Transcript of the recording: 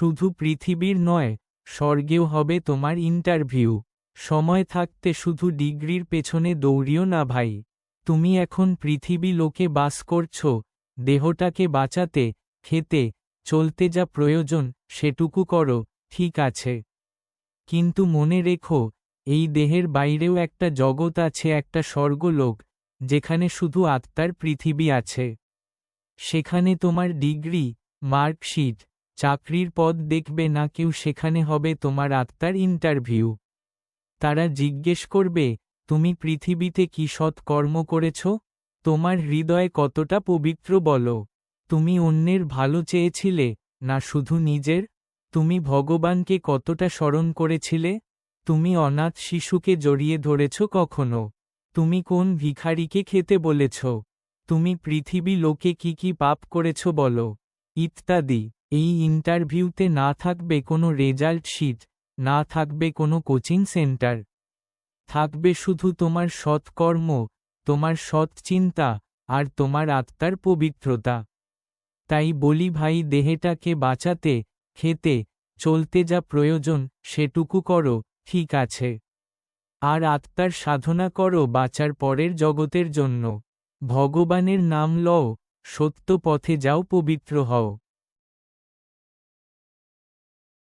শুধু পৃথিবীর নয়, স্বর্গেও হবে তোমার ইন্টারভিউ সময় থাকতে শুধু ডিগ্রির পেছনে দৌড়িও না ভাই। তুমি এখন পৃথিবী লোকে বাস করছ, দেহটাকে বাঁচাতে, খেতে, চলতে যা প্রয়োজন সেটুকু করো, ঠিক আছে। কিন্তু মনে রেখো, এই দেহের বাইরেও একটা জগৎ আছে, একটা স্বর্গলোক, যেখানে শুধু আত্মার পৃথিবী আছে। সেখানে তোমার ডিগ্রি, মার্কশিট চাকরির পদ দেখবে না কেউ, সেখানে হবে তোমার আত্মার ইন্টারভিউ তারা জিজ্ঞেস করবে, তুমি পৃথিবীতে কি সৎ কর্ম করেছ? তোমার হৃদয় কতটা পবিত্র বলো? তুমি অন্যের ভালো চেয়েছিলে, না শুধু নিজের? তুমি ভগবানকে কতটা স্মরণ করেছিলে? তুমি অনাথ শিশুকে জড়িয়ে ধরেছ কখনো? তুমি কোন ভিখারিকে খেতে বলেছ? তুমি পৃথিবী লোকে কি কি পাপ করেছ বলো? ইত্যাদি। এই ইন্টারভিউতে না থাকবে কোনো রেজাল্ট শিট, না থাকবে কোনো কোচিং সেন্টার। থাকবে শুধু তোমার সৎকর্ম তোমার সৎ চিন্তা, আর তোমার আত্মার পবিত্রতা। তাই বলি ভাই, দেহেটাকে বাঁচাতে, খেতে, চলতে যা প্রয়োজন, সেটুকু করো, ঠিক আছে। আর আত্মার সাধনা করো, বাঁচার পরের জগতের জন্য। ভগবানের নাম লও, সত্য পথে যাও, পবিত্র হও।